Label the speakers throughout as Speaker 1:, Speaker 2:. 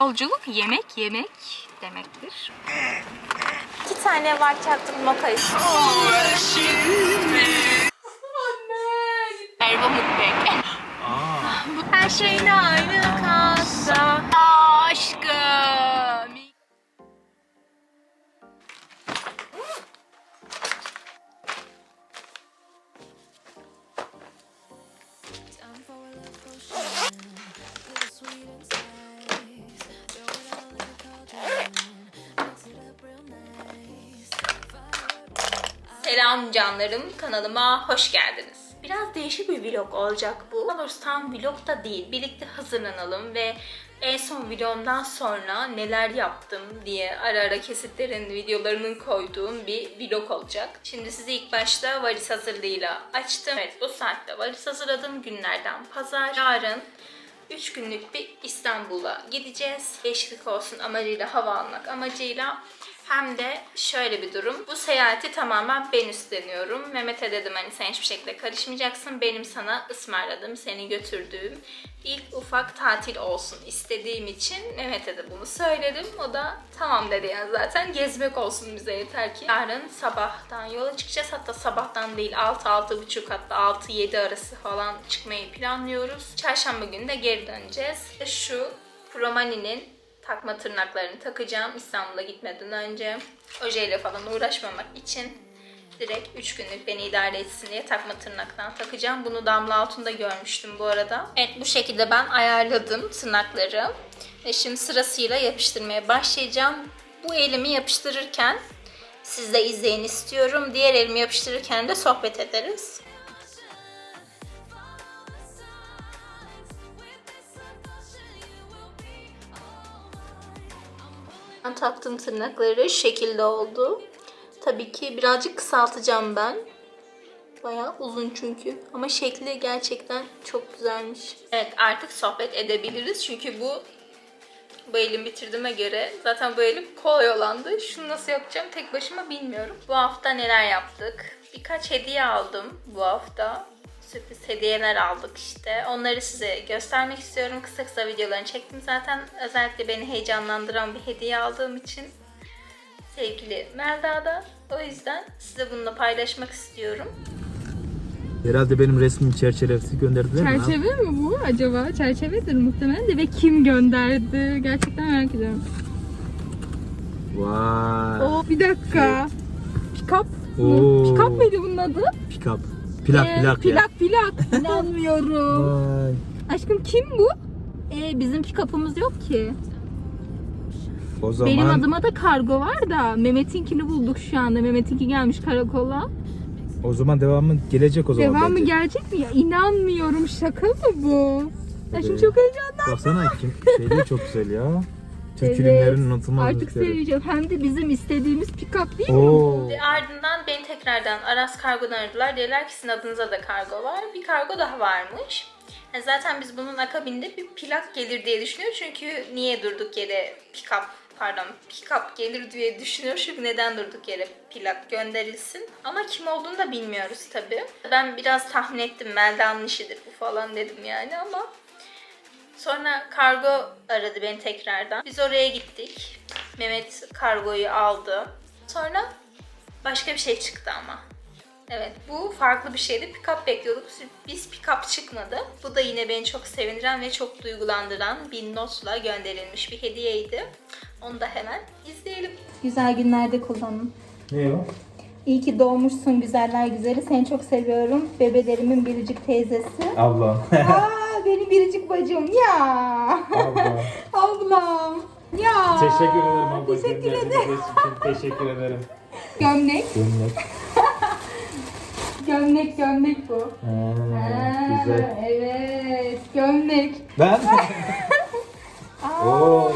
Speaker 1: Yolculuk yemek yemek demektir.
Speaker 2: İki tane var çaktım moka istiyorum.
Speaker 1: Erva Mutbek. Bu her şeyin aynı kasa.
Speaker 2: Kanalıma hoş geldiniz. Biraz değişik bir vlog olacak bu. Doğrusu vlog da değil. Birlikte hazırlanalım ve en son videomdan sonra neler yaptım diye ara ara kesitlerin videolarının koyduğum bir vlog olacak. Şimdi sizi ilk başta valiz hazırlığıyla açtım. Evet bu saatte valiz hazırladım. Günlerden pazar. Yarın 3 günlük bir İstanbul'a gideceğiz. Değişiklik olsun amacıyla hava almak amacıyla. Hem de şöyle bir durum. Bu seyahati tamamen ben üstleniyorum. Mehmet'e dedim hani sen hiçbir şekilde karışmayacaksın. Benim sana ısmarladığım, seni götürdüğüm ilk ufak tatil olsun istediğim için Mehmet'e de bunu söyledim. O da tamam dedi yani zaten gezmek olsun bize yeter ki. Yarın sabahtan yola çıkacağız. Hatta sabahtan değil 6-6.30 hatta 6-7 arası falan çıkmayı planlıyoruz. Çarşamba günü de geri döneceğiz. Şu Promani'nin takma tırnaklarını takacağım İstanbul'a gitmeden önce. Ojeyle falan uğraşmamak için direkt 3 günlük beni idare etsin diye takma tırnaktan takacağım. Bunu Damla Altun'da görmüştüm bu arada. Evet bu şekilde ben ayarladım tırnakları. Ve şimdi sırasıyla yapıştırmaya başlayacağım. Bu elimi yapıştırırken siz de izleyin istiyorum. Diğer elimi yapıştırırken de sohbet ederiz. Ben taktığım tırnakları şekilde oldu. Tabii ki birazcık kısaltacağım ben. Bayağı uzun çünkü. Ama şekli gerçekten çok güzelmiş. Evet artık sohbet edebiliriz. Çünkü bu bu elimi bitirdiğime göre zaten bu elim kolay olandı. Şunu nasıl yapacağım tek başıma bilmiyorum. Bu hafta neler yaptık? Birkaç hediye aldım bu hafta. Sürpriz hediyeler aldık işte. Onları size göstermek istiyorum. Kısa kısa videolarını çektim zaten. Özellikle beni heyecanlandıran bir hediye aldığım için. Sevgili Melda'da. O yüzden size bununla paylaşmak istiyorum.
Speaker 3: Herhalde benim resmim çerçevesi gönderdiler mi?
Speaker 1: Çerçeve mi bu acaba? Çerçevedir muhtemelen de ve kim gönderdi? Gerçekten merak ediyorum.
Speaker 3: Vay.
Speaker 1: Oo bir dakika. Pikap
Speaker 3: Oo.
Speaker 1: Pikap mıydı bunun adı?
Speaker 3: Pick up. Plak
Speaker 1: Ee,
Speaker 3: plak ya.
Speaker 1: plak plak. İnanmıyorum.
Speaker 3: Vay.
Speaker 1: Aşkım kim bu? Ee, bizim pikapımız yok ki.
Speaker 3: O zaman
Speaker 1: Benim adıma da kargo var da Mehmet'inkini bulduk şu anda. Mehmet'inki gelmiş karakola.
Speaker 3: o zaman devamı gelecek o zaman
Speaker 1: Devamı
Speaker 3: bence.
Speaker 1: gelecek mi ya? İnanmıyorum. Şaka mı bu? Ya şimdi çok heyecanlandım.
Speaker 3: Baksana kim şeyleri çok güzel ya. Türk
Speaker 1: Evet.
Speaker 3: filmlerinin unutulmaz
Speaker 1: Artık
Speaker 3: müzikleri.
Speaker 1: seveceğim. Hem de bizim istediğimiz pikap değil mi?
Speaker 3: Oo.
Speaker 2: Ve ardından beni tekrardan Aras Kargo'dan aradılar. Dediler ki sizin adınıza da kargo var. Bir kargo daha varmış. Yani zaten biz bunun akabinde bir plak gelir diye düşünüyoruz. Çünkü niye durduk yere pick-up pardon pick-up gelir diye düşünüyoruz. Çünkü neden durduk yere plak gönderilsin. Ama kim olduğunu da bilmiyoruz tabii. Ben biraz tahmin ettim Melda'nın işidir bu falan dedim yani ama Sonra kargo aradı beni tekrardan. Biz oraya gittik. Mehmet kargoyu aldı. Sonra başka bir şey çıktı ama. Evet bu farklı bir şeydi. Pick-up bekliyorduk. Biz pick-up çıkmadı. Bu da yine beni çok sevindiren ve çok duygulandıran bir notla gönderilmiş bir hediyeydi. Onu da hemen izleyelim.
Speaker 4: Güzel günlerde kullanın.
Speaker 3: Ne o?
Speaker 4: İyi ki doğmuşsun güzeller güzeli. Seni çok seviyorum. Bebelerimin biricik teyzesi.
Speaker 3: Abla.
Speaker 4: Benim biricik bacım ya.
Speaker 3: Abla.
Speaker 4: Ablam. Ya.
Speaker 3: Teşekkür ederim abla.
Speaker 4: Teşekkür ederim.
Speaker 3: teşekkür ederim.
Speaker 4: Gömlek.
Speaker 3: Gömlek.
Speaker 4: Gömlek gömlek bu.
Speaker 3: Ha,
Speaker 4: Aa,
Speaker 3: güzel.
Speaker 4: Evet. Gömlek.
Speaker 3: Ben?
Speaker 4: Aa,
Speaker 3: Oo.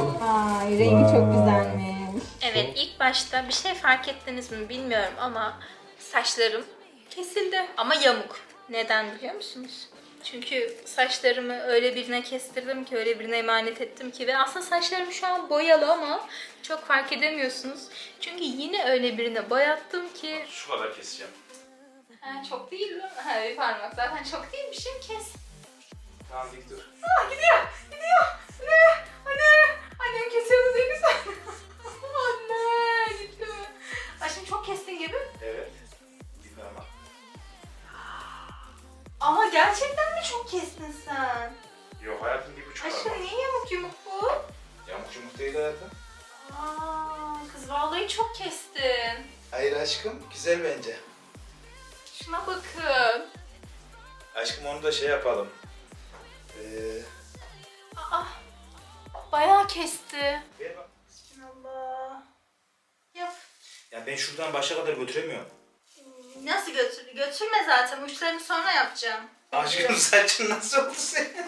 Speaker 4: Ay rengi çok
Speaker 3: Vay.
Speaker 4: güzelmiş.
Speaker 2: Evet ilk başta bir şey fark ettiniz mi bilmiyorum ama saçlarım kesildi ama yamuk. Neden biliyor musunuz? Çünkü saçlarımı öyle birine kestirdim ki, öyle birine emanet ettim ki ve aslında saçlarım şu an boyalı ama çok fark edemiyorsunuz. Çünkü yine öyle birine boyattım ki...
Speaker 5: Şu kadar keseceğim.
Speaker 2: Ha, çok değil mi? Ha, bir parmak zaten çok değilmişim kes.
Speaker 5: Tamam dik dur.
Speaker 2: Ah, gidiyor, gidiyor. Ne? Anne, annem kesiyordu değil mi sen? Anne, gitti mi? Ay şimdi çok kestin gibi.
Speaker 3: Evet.
Speaker 2: Ama gerçekten mi çok kestin sen?
Speaker 3: Yok hayatım bir buçuk Aşkım
Speaker 2: niye yamuk yumuk bu?
Speaker 3: Yamuk yumuk değil hayatım.
Speaker 2: Aa, kız vallahi çok kestin.
Speaker 3: Hayır aşkım güzel bence.
Speaker 2: Şuna bakın.
Speaker 3: Aşkım onu da şey yapalım. Ee,
Speaker 2: Aa, bayağı kesti.
Speaker 3: ver bak.
Speaker 2: Allah. Yap.
Speaker 3: ya ben şuradan başa kadar götüremiyorum.
Speaker 2: Nasıl götür? Götürme zaten. Uçlarını sonra yapacağım.
Speaker 3: Aşkım saçın nasıl oldu senin?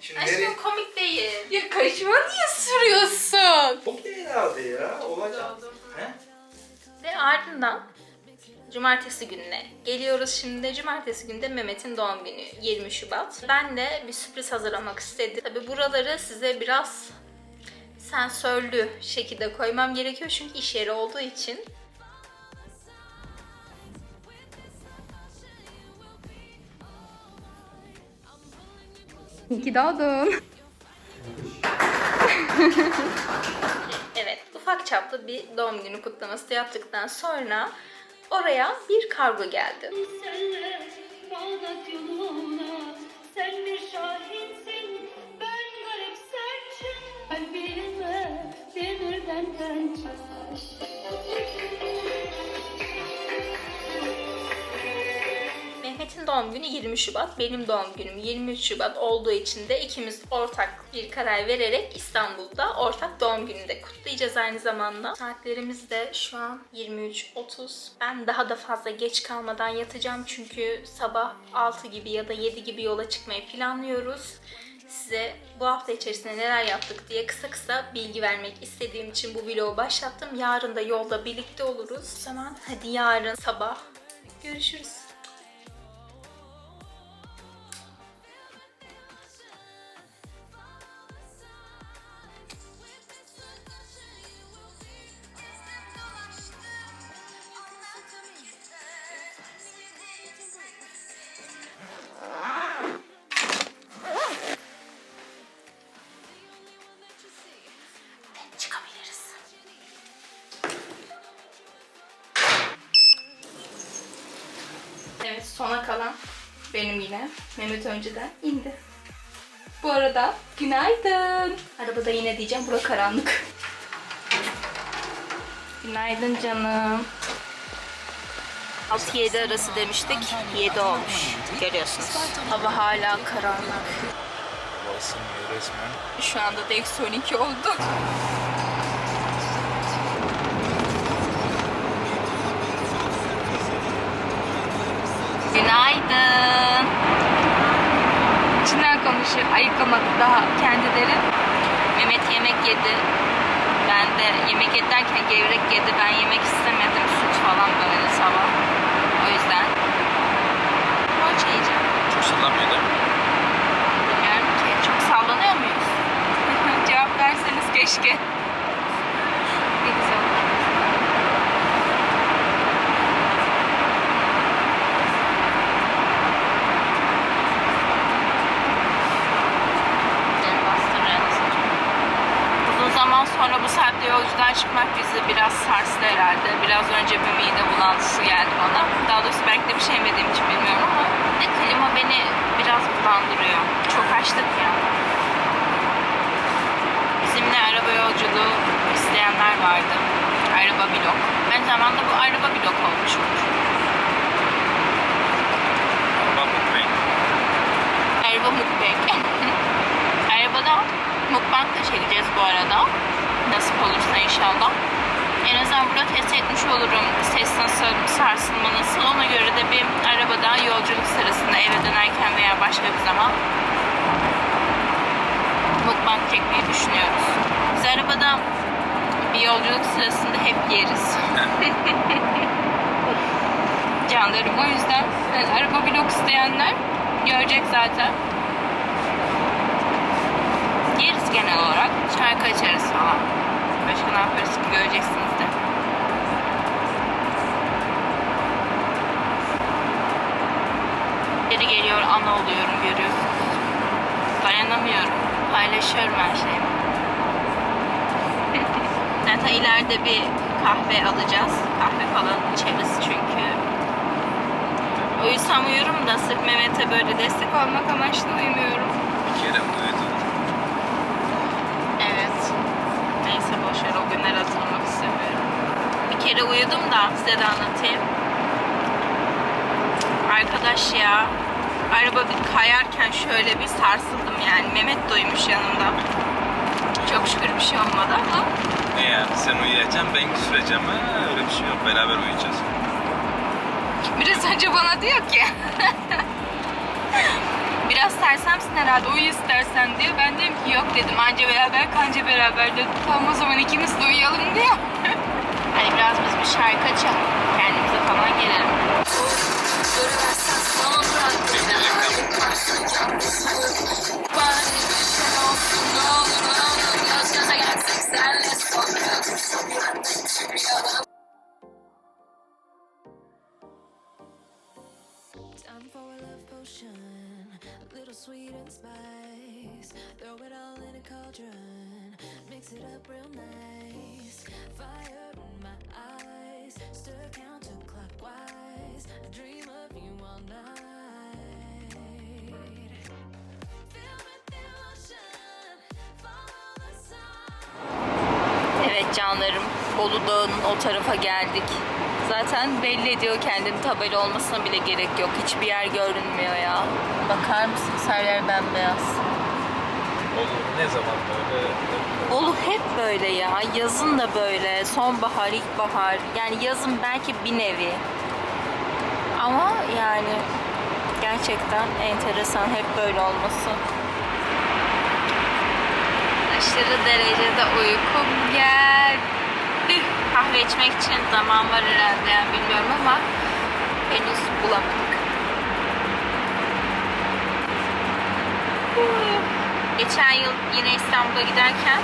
Speaker 3: Şimdi nereye?
Speaker 2: Aşkım komik değil. Ya kaşıma niye sürüyorsun?
Speaker 3: Çok değil herhalde ya. Olacak. He?
Speaker 2: Ve ardından cumartesi gününe geliyoruz şimdi. Cumartesi günde Mehmet'in doğum günü 20 Şubat. Ben de bir sürpriz hazırlamak istedim. Tabi buraları size biraz sensörlü şekilde koymam gerekiyor çünkü iş yeri olduğu için.
Speaker 1: İyi ki doğdun.
Speaker 2: Evet, ufak çaplı bir doğum günü kutlaması yaptıktan sonra oraya bir kargo geldi.
Speaker 5: Senle Bağdat yoluna
Speaker 2: Mehmet'in doğum günü 20 Şubat, benim doğum günüm 23 Şubat olduğu için de ikimiz ortak bir karar vererek İstanbul'da ortak doğum gününü de kutlayacağız aynı zamanda. Saatlerimiz de şu an 23.30. Ben daha da fazla geç kalmadan yatacağım çünkü sabah 6 gibi ya da 7 gibi yola çıkmayı planlıyoruz. Size bu hafta içerisinde neler yaptık diye kısa kısa bilgi vermek istediğim için bu vlogu başlattım. Yarın da yolda birlikte oluruz. O zaman hadi yarın sabah görüşürüz. Sona kalan benim yine. Mehmet önceden indi. Bu arada günaydın. Arabada yine diyeceğim bura karanlık. Günaydın canım. 6-7 arası demiştik. 7 olmuş. Görüyorsunuz. Hava hala karanlık.
Speaker 3: Basınıyor resmen.
Speaker 2: Şu anda da eksi 12 oldu. Günaydın. İçinden konuşuyor. Ayıkamadı daha kendileri. Mehmet yemek yedi. Ben de yemek yedi derken gevrek yedi. Ben yemek istemedim. Süt falan böyle sabah. O yüzden poğaça yiyeceğim.
Speaker 3: Çok sallamıyor değil mi?
Speaker 2: Bilmiyorum ki. Çok sallanıyor muyuz? Cevap verseniz keşke. Ne güzel. Benim bastırıyor Zaman sonra bu saatte yolculuğa çıkmak bizi biraz sarstı herhalde. Biraz önce bir mide bulantısı geldi bana. Daha doğrusu belki de bir şey yemediğim için bilmiyorum ama de klima beni biraz bulandırıyor. Çok açtık ya. Bizimle araba yolculuğu isteyenler vardı. Araba blok. Aynı zamanda bu araba blok olmuş olur.
Speaker 3: Bak bakmayın.
Speaker 2: Araba mukbang. Arabada mukbang da çekeceğiz bu arada. Olursa inşallah. En azından burada test etmiş olurum. Ses nasıl, sarsılma nasıl. Ona göre de bir arabada yolculuk sırasında eve dönerken veya başka bir zaman mukbang çekmeyi düşünüyoruz. Biz arabada bir yolculuk sırasında hep yeriz. Canlarım o yüzden yani araba vlog isteyenler görecek zaten. Yeriz genel olarak. Şarkı açarız falan. Başka ne yaparız göreceksiniz de. Geri geliyor, ana oluyorum görüyorsunuz. Dayanamıyorum. Paylaşıyorum her şeyi. Zaten ileride bir kahve alacağız. Kahve falan içeriz çünkü. Uyusam uyurum da sırf Mehmet'e böyle destek olmak amaçlı uyumuyorum.
Speaker 3: Bir kere boşver o günler hatırlamak istemiyorum.
Speaker 2: Bir kere uyudum da size de anlatayım. Arkadaş ya araba bir kayarken şöyle bir sarsıldım yani. Mehmet duymuş yanımda. Çok şükür bir şey olmadı ama.
Speaker 3: Ne yani sen uyuyacaksın ben süreceğim ha öyle bir şey yok beraber uyuyacağız.
Speaker 2: Biraz önce bana diyor ki Biraz sersemsin herhalde uyu istersen diyor. Ben dedim ki yok dedim anca beraber kanca beraber dedim. Tamam o zaman ikimiz de uyuyalım diyor. hani biraz biz bir şarkı açalım. Kendimize falan gelelim.
Speaker 6: Time for a love potion, little sweet and spice. Throw it all in a cauldron, mix it up real nice. Fire in my eyes, stir counterclockwise. I dream of you all night.
Speaker 2: Evet canlarım Bolu Dağı'nın o tarafa geldik. Zaten belli ediyor kendini tabela olmasına bile gerek yok. Hiçbir yer görünmüyor ya. Bakar mısınız her yer bembeyaz.
Speaker 3: Olur ne zaman böyle
Speaker 2: Bolu hep böyle ya. Yazın da böyle. Sonbahar, ilkbahar. Yani yazın belki bir nevi. Ama yani gerçekten enteresan hep böyle olması. Aşırı derecede uykum geldi. Kahve içmek için zaman var herhalde yani bilmiyorum ama henüz bulamadık. Geçen yıl yine İstanbul'a giderken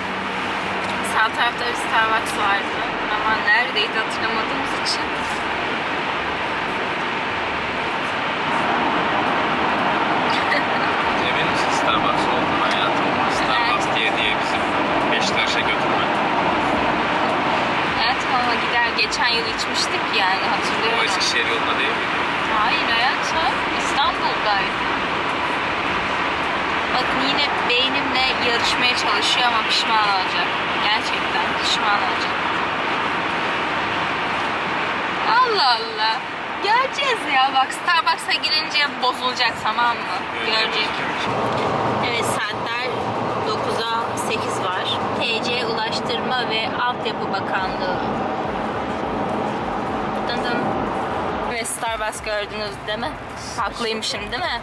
Speaker 2: sağ tarafta bir Starbucks vardı. Ama neredeydi hatırlamadığımız için.
Speaker 3: Starbucks olduğunu hayatım? Starbucks diye diye bizim Beşiktaş'a götürme.
Speaker 2: Ama gider geçen yıl içmiştik yani
Speaker 3: O
Speaker 2: hatırlıyorum.
Speaker 3: Eskişehir yolunda değil mi?
Speaker 2: Hayır hayatım İstanbul'daydı. Bakın yine beynimle yarışmaya çalışıyor ama pişman olacak. Gerçekten pişman olacak. Allah Allah. Göreceğiz ya bak Starbucks'a girince bozulacak tamam mı? Göreceğiz. Evet saatler 9'a 8 var. TC Ulaştırma ve Altyapı Bakanlığı. Dın. Ve Starbucks gördünüz değil mi? Haklıymışım değil mi?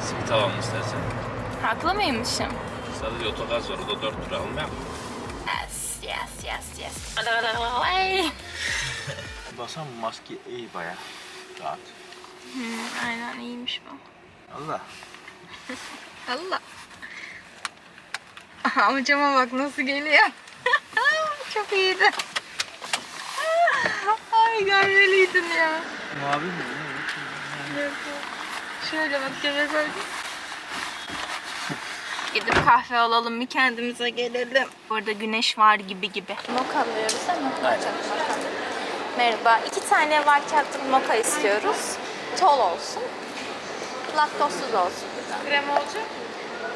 Speaker 3: Simit alalım istersen.
Speaker 2: Haklı mıymışım?
Speaker 3: Sadece otogaz var o da 4 lira almıyor mu?
Speaker 2: Yes, yes, yes, yes.
Speaker 3: Bu maske iyi baya. Rahat.
Speaker 2: Hmm, aynen iyiymiş bu.
Speaker 3: Allah.
Speaker 2: Allah. Amcama bak nasıl geliyor. Çok iyiydi. Ay görmeliydin ya.
Speaker 3: Mavi mi?
Speaker 2: Şöyle bak göbek öyle. Gidip kahve alalım bir kendimize gelelim. Burada güneş var gibi gibi. Moka alıyoruz ama.
Speaker 3: Aynen.
Speaker 2: Merhaba. iki tane white chocolate mocha istiyoruz. Tol olsun. Laktozsuz olsun. Krem olacak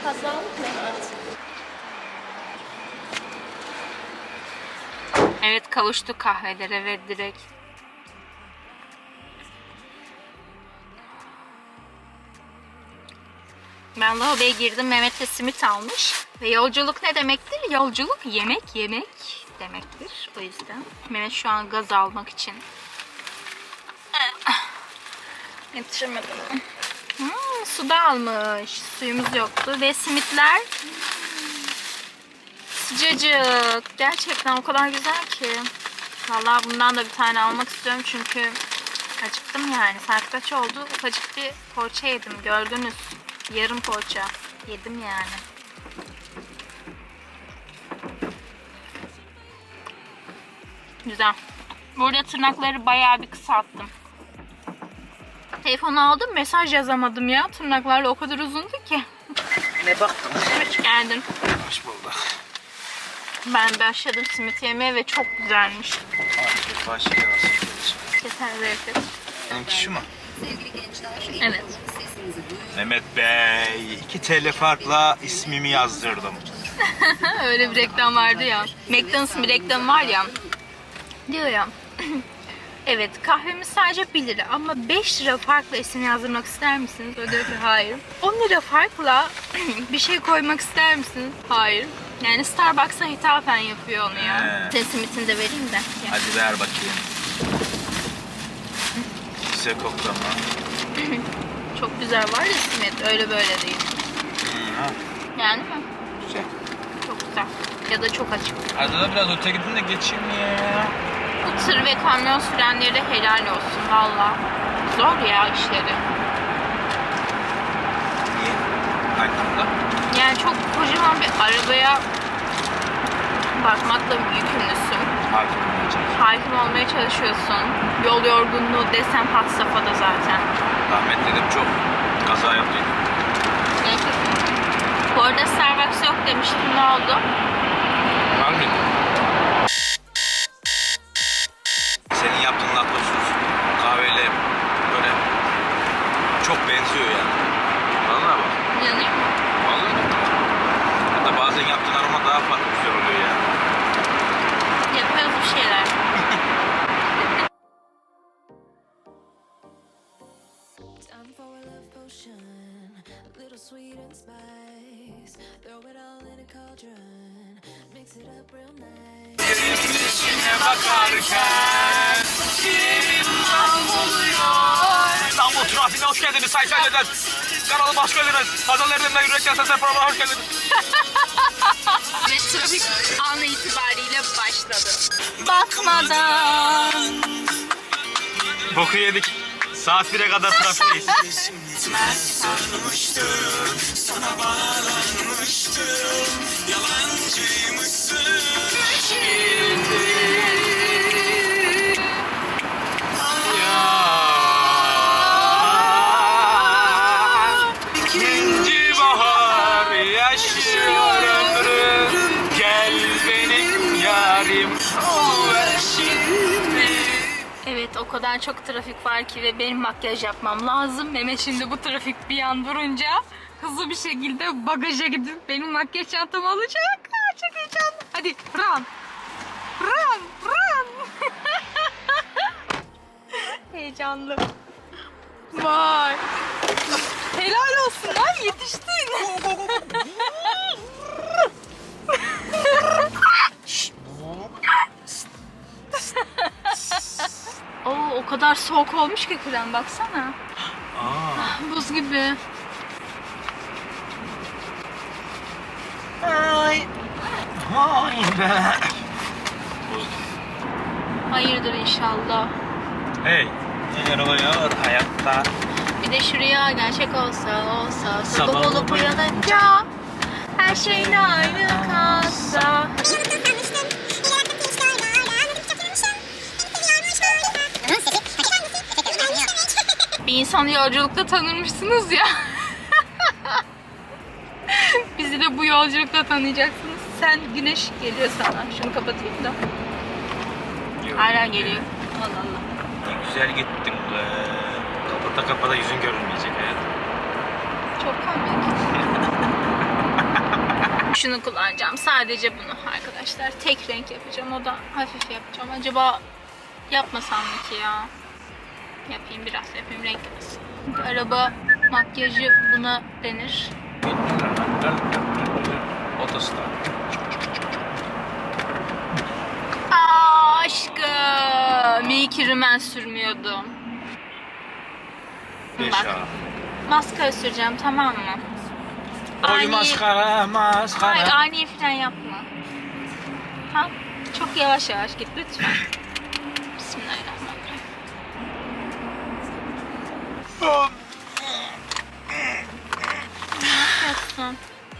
Speaker 2: Fazlalık mı? Evet kavuştuk kahvelere ve direkt Ben lavaboya girdim. Mehmet de simit almış. Ve yolculuk ne demektir? Yolculuk yemek yemek demektir. O yüzden Mehmet şu an gaz almak için yetişemedim. Hmm, su da almış. Suyumuz yoktu. Ve simitler sıcacık. Gerçekten o kadar güzel ki. Vallahi bundan da bir tane almak istiyorum çünkü acıktım yani. Saat kaç oldu? Ufacık bir poğaça yedim. Gördünüz. Yarım poğaça. Yedim yani. Güzel. Burada tırnakları bayağı bir kısalttım. Telefonu aldım mesaj yazamadım ya. Tırnaklarla o kadar uzundu ki.
Speaker 3: Ne baktın?
Speaker 2: Hoş geldin.
Speaker 3: Hoş bulduk.
Speaker 2: Ben başladım simit yemeye ve çok güzelmiş.
Speaker 3: Afiyet başka nasıl
Speaker 2: Keser bereket.
Speaker 3: Benimki şu mu?
Speaker 2: Evet.
Speaker 3: Mehmet Bey, 2 TL farkla ismimi yazdırdım.
Speaker 2: Öyle bir reklam vardı ya. McDonald's'ın bir reklamı var ya. Diyor ya. evet kahvemiz sadece 1 lira ama 5 lira farkla isim yazdırmak ister misiniz? O diyor ki hayır. 10 lira farkla bir şey koymak ister misiniz? Hayır. Yani Starbucks'a hitafen yapıyor onu ya.
Speaker 3: He.
Speaker 2: Tesimitini de vereyim de. Ya.
Speaker 3: Hadi ver bakayım. Size koklama.
Speaker 2: Çok güzel var ya simit öyle böyle değil.
Speaker 3: Ha,
Speaker 2: Yani mi?
Speaker 3: güzel.
Speaker 2: Çok güzel. Ya da çok açık.
Speaker 3: Hadi da biraz öte gidin de geçeyim ya.
Speaker 2: Bu tır ve kamyon sürenlere helal olsun valla. Zor ya işleri.
Speaker 3: Niye? Arkamda.
Speaker 2: Yani çok kocaman bir arabaya bakmakla yükümlüsün.
Speaker 3: Hakim
Speaker 2: olmaya çalışıyorsun. Yol yorgunluğu desem had safhada zaten.
Speaker 3: Rahmetlerim çok kaza yaptıydı.
Speaker 2: Gerçekten. Bu arada Starbucks yok demiştim ne oldu?
Speaker 3: Var mıydı?
Speaker 6: Time for a love potion, little sweet and spice. Throw it all in a cauldron, mix it up real nice.
Speaker 3: İstanbul trafiğine hoş geldiniz Sayın Seyirciler. Kanalıma hoş geldiniz. Erdem'le Yürekten Sesler programına hoş geldiniz.
Speaker 2: Ve trafik an itibariyle başladı. Bakmadan.
Speaker 3: Boku yedik. Saat 1'e kadar trafikteyiz. İkinci
Speaker 2: kadar çok trafik var ki ve benim makyaj yapmam lazım. Mehmet şimdi bu trafik bir an durunca hızlı bir şekilde bagaja gidip benim makyaj çantamı alacak. Aa, çok heyecanlı. Hadi run. Run. Run. Heyecanlı. Vay. Helal olsun lan soğuk olmuş ki krem baksana. Ah, Buz gibi. Hayırdır inşallah.
Speaker 3: Hey, neler oluyor hayatta?
Speaker 2: Bir de şuraya gerçek olsa olsa sabah,
Speaker 3: Sabah
Speaker 2: olup
Speaker 3: olup
Speaker 2: uyanınca her şeyin aynı kalsa. Bir insanı yolculukta tanırmışsınız ya. Bizi de bu yolculukta tanıyacaksınız. Sen güneş geliyor sana. Şunu kapatayım da. Hala geliyor. Allah Allah.
Speaker 3: Ne güzel gittin be. Kapata kapata yüzün görünmeyecek hayatım.
Speaker 2: Çok komik. Şunu kullanacağım. Sadece bunu arkadaşlar. Tek renk yapacağım. O da hafif yapacağım. Acaba yapmasam mı ki ya? Yapayım biraz. Yapayım renk. Çünkü araba makyajı buna denir.
Speaker 3: Otostar.
Speaker 2: Aa, aşkım. İyi ki rümen sürmüyordum. Bak. Maskara süreceğim tamam mı?
Speaker 3: Oy
Speaker 2: Ani-
Speaker 3: maskara
Speaker 2: Hayır
Speaker 3: maskara.
Speaker 2: ani falan yapma. Ha? Çok yavaş yavaş git lütfen.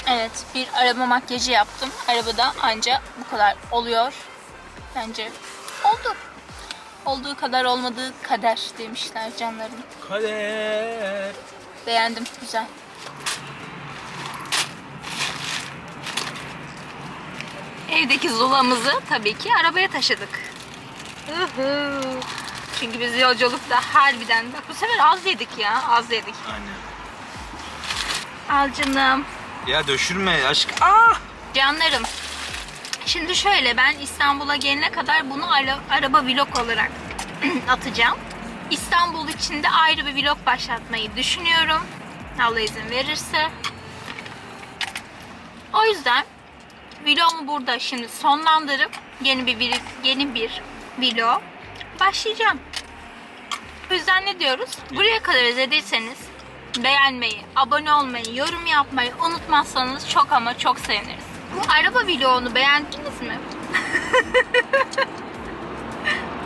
Speaker 2: Evet bir araba makyajı yaptım. Arabada anca bu kadar oluyor. Bence oldu. Olduğu kadar olmadığı kader demişler canlarım.
Speaker 3: Kader.
Speaker 2: Beğendim güzel. Evdeki zulamızı tabii ki arabaya taşıdık. Uhu. Çünkü biz yolculukta harbiden bak bu sefer az yedik ya az yedik.
Speaker 3: Aynen.
Speaker 2: Al canım.
Speaker 3: Ya döşürme aşk. Ah!
Speaker 2: Canlarım. Şimdi şöyle ben İstanbul'a gelene kadar bunu ara- araba vlog olarak atacağım. İstanbul için de ayrı bir vlog başlatmayı düşünüyorum. Allah izin verirse. O yüzden vlogumu burada şimdi sonlandırıp yeni bir yeni bir vlog başlayacağım. O yüzden ne diyoruz? Buraya kadar izlediyseniz beğenmeyi, abone olmayı, yorum yapmayı unutmazsanız çok ama çok seviniriz. Bu araba vlogunu beğendiniz mi?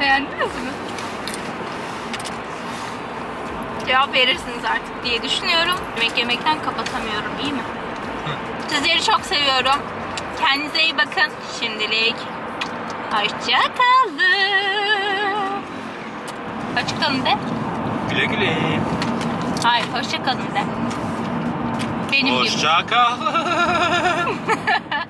Speaker 2: Beğendiniz mi? Cevap verirsiniz artık diye düşünüyorum. Yemek yemekten kapatamıyorum iyi mi? Sizleri çok seviyorum. Kendinize iyi bakın. Şimdilik hoşçakalın. Hoşçakalın de.
Speaker 3: Güle güle.
Speaker 2: Hayır hoşçakalın de. Benim gibi.
Speaker 3: Hoşça kal.